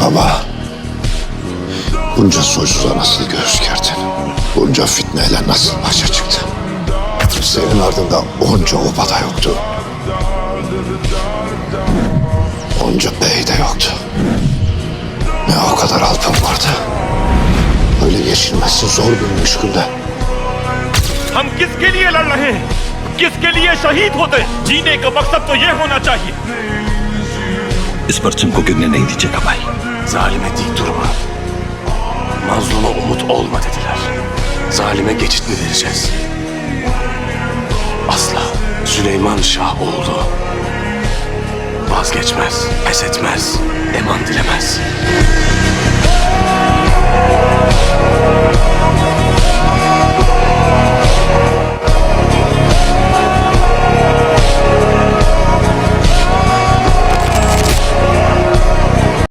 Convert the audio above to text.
Baba. Bunca soysuza nasıl göğüs gerdin? Bunca fitneyle nasıl başa çıktın? Senin ardında onca oba da yoktu. Onca bey de yoktu. Ne o kadar alpın vardı. Öyle geçilmesi zor bir müşkülde. हम किसके लिए लड़ रहे हैं किसके लिए शहीद होते हैं जीने का मकसद तो ये होना चाहिए इस परचम को गिरने नहीं दीजिएगा भाई Zalime dik durma. Mazluma umut olma dediler. Zalime geçit mi vereceğiz? Asla. Süleyman Şah oğlu. Vazgeçmez, pes etmez, eman dilemez.